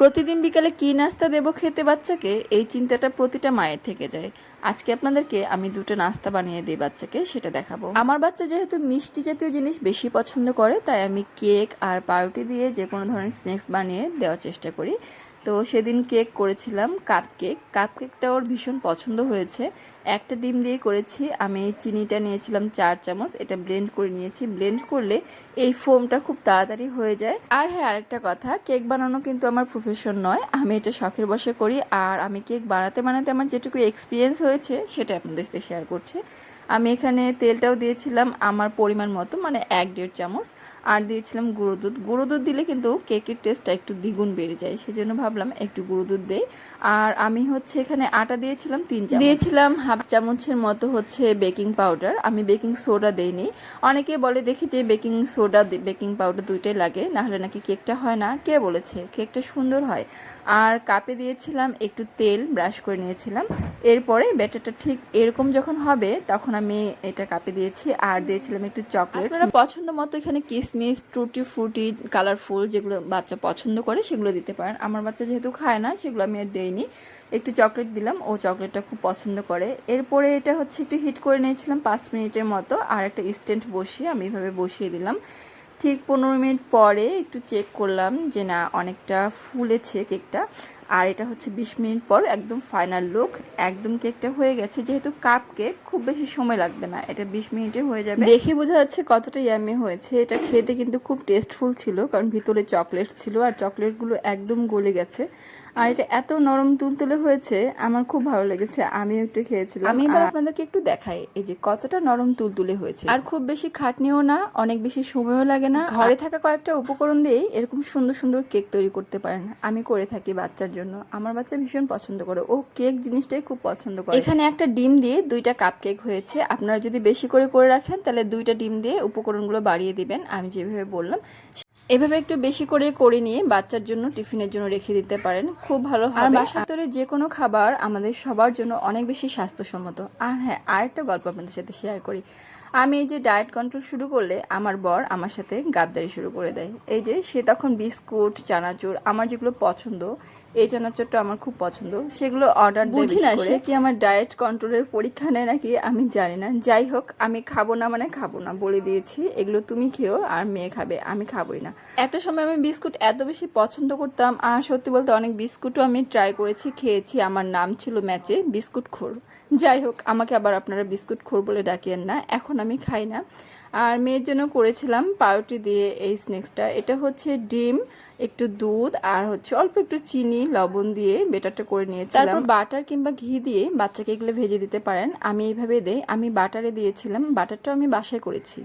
প্রতিদিন বিকালে কী নাস্তা দেবো খেতে বাচ্চাকে? এই চিন্তাটা প্রতিটা মায়ের থেকে যায়। আজকে আপনাদেরকে আমি দুটো নাস্তা বানিয়ে দিই বাচ্চাকে, সেটা দেখাবো। আমার বাচ্চা যেহেতু মিষ্টি জাতীয় জিনিস বেশি পছন্দ করে, তাই আমি কেক আর পাউরুটি দিয়ে যে কোনো ধরনের স্ন্যাক্স বানিয়ে দেওয়ার চেষ্টা করি। তো সেদিন কেক করেছিলাম, কাপ কেক। কাপ কেকটা ওর ভীষণ পছন্দ হয়েছে। একটা ডিম দিয়ে করেছি। আমি চিনিটা নিয়েছিলাম চার চামচ, এটা ব্লেন্ড করে নিয়েছি। ব্লেন্ড করলে এই ফোমটা খুব তাড়াতাড়ি হয়ে যায়। আর হ্যাঁ আরেকটা কথা, কেক বানানো কিন্তু আমার প্রফেশন নয়। আমি এটা শখের বসে করি। আর আমি কেক বানাতে বানাতে আমার যেটুকু এক্সপিরিয়েন্স হয়েছে সেটা আপনাদের সাথে শেয়ার করছি। আমি এখানে তেলটাও দিয়েছিলাম আমার পরিমাণ মতো মানে এক দেড় চামচ। আর দিয়েছিলাম গুঁড়ো দুধ। গুঁড়ো দুধ দিলে কিন্তু কেকের টেস্টটা একটু দ্বিগুণ বেড়ে যায়, সেজন্য ভাবলাম একটু গুঁড়ো দুধ দেই। আর আমি হচ্ছে এখানে আটা দিয়েছিলাম তিন চামচ। দিয়েছিলাম হাফ চামচের মতো হচ্ছে বেকিং পাউডার। আমি বেকিং সোডা দেইনি। অনেকে বলে, দেখি যে বেকিং সোডা, বেকিং পাউডার দুইটাই লাগে, নাহলে নাকি কেকটা হয় না? কে বলেছে, কেকটা সুন্দর হয়। আর কাপে দিয়েছিলাম একটু তেল ব্রাশ করে নিয়েছিলাম। এরপরে ব্যাটারটা ঠিক এরকম যখন হবে, তখন আমি এটা কাপে দিয়েছি আর দিয়েছিলাম একটু চকলেট। আপনারা পছন্দ মতো এখানে কিসমিস টুটি ফ্রুটি কালারফুল যেগুলো বাচ্চা পছন্দ করে সেগুলো দিতে পারেন। আমার বাচ্চা যেহেতু খায় না সেগুলো আমি আর দেইনি। একটু চকলেট দিলাম ও চকলেটটা খুব পছন্দ করে। এরপরে এটা হচ্ছে একটু হিট করে নিয়েছিলাম পাঁচ মিনিটের মতো আর একটা স্ট্যান্ড বসিয়ে আমি এভাবে বসিয়ে দিলাম। ঠিক পনেরো মিনিট পরে একটু চেক করলাম যে না, অনেকটা ফুলেছে কেকটা আর এটা হচ্ছে বিশ মিনিট পর একদম ফাইনাল লুক একদম কেকটা হয়ে গেছে। যেহেতু কাপ কেক খুব বেশি সময় লাগবে না। এটা বিশ মিনিটে হয়ে যাবে। দেখে বোঝা যাচ্ছে কতটা ইয়ামি হয়েছে। এটা খেতে কিন্তু খুব টেস্টফুল ছিল, কারণ ভিতরে চকলেট ছিল, আর চকলেটগুলো একদম গলে গেছে। আর এটা এত নরম তুলতুলে হয়েছে আমার খুব ভালো লেগেছে। আমিও একটু খেয়েছিলাম। আমি এবার আপনাদেরকে একটু দেখাই এই যে কতটা নরম তুলতুলে হয়েছে। আর খুব বেশি খাটনিও না অনেক বেশি সময়ও লাগে না। ঘরে থাকা কয়েকটা উপকরণ দিয়েই এরকম সুন্দর সুন্দর কেক তৈরি করতে পারেন। আমি করে থাকি বাচ্চার জন্য। আমার বাচ্চা ভীষণ পছন্দ করে। ও কেক জিনিসটাই খুব পছন্দ করে। এখানে একটা ডিম দিয়ে দুইটা কাপ কেক হয়েছে। আপনারা যদি বেশি করে করে রাখেন তাহলে দুইটা ডিম দিয়ে উপকরণগুলো বাড়িয়ে দিবেন। আমি যেভাবে বললাম এভাবে একটু বেশি করে করে নিয়ে বাচ্চার জন্য টিফিনের জন্য রেখে দিতে পারেন। খুব ভালো হবে। আর বাসার তৈরি যে কোনো খাবার আমাদের সবার জন্য অনেক বেশি স্বাস্থ্যসম্মত। আর হ্যাঁ আরেকটা গল্প আপনাদের সাথে শেয়ার করি। আমি এই যে ডায়েট কন্ট্রোল শুরু করলে আমার বর আমার সাথে গাদ্দারি শুরু করে দেয়। এই যে সে তখন বিস্কুট চানাচুর আমার যেগুলো পছন্দ এই চানাচুরটা আমার খুব পছন্দ সেগুলো অর্ডার বুঝি না সে কি আমার ডায়েট কন্ট্রোলের পরীক্ষা নেয় নাকি আমি জানি না। যাই হোক আমি খাব না মানে খাব না বলে দিয়েছি। এগুলো তুমি খেও আর মেয়ে খাবে আমি খাবোই না। একটা সময় আমি বিস্কুট এত বেশি পছন্দ করতাম আর সত্যি বলতে অনেক বিস্কুটও আমি ট্রাই করেছি খেয়েছি আমার নাম ছিল ম্যাচে বিস্কুট খোর। যাই হোক আমাকে আবার আপনারা বিস্কুট খোর বলে ডাকিয়েন না এখন আমি খাই না। আর মেয়ের জন্য করেছিলাম পাউরুটি দিয়ে এই স্ন্যাক্সটা এটা হচ্ছে ডিম একটু দুধ আর হচ্ছে অল্প একটু চিনি লবণ দিয়ে বেটারটা করে নিয়েছিলাম। তারপর? বাটার কিংবা ঘি দিয়ে বাচ্চাকে এগুলো ভেজে দিতে পারেন আমি এইভাবে দেই। আমি বাটারে দিয়েছিলাম বাটারটাও আমি বাসায় করেছি।